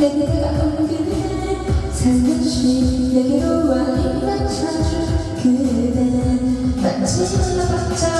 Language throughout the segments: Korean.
내게 다가오는 그대 살며시 내게로 와. 힘만 찾아 그대는 마치 질러봤자.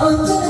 Until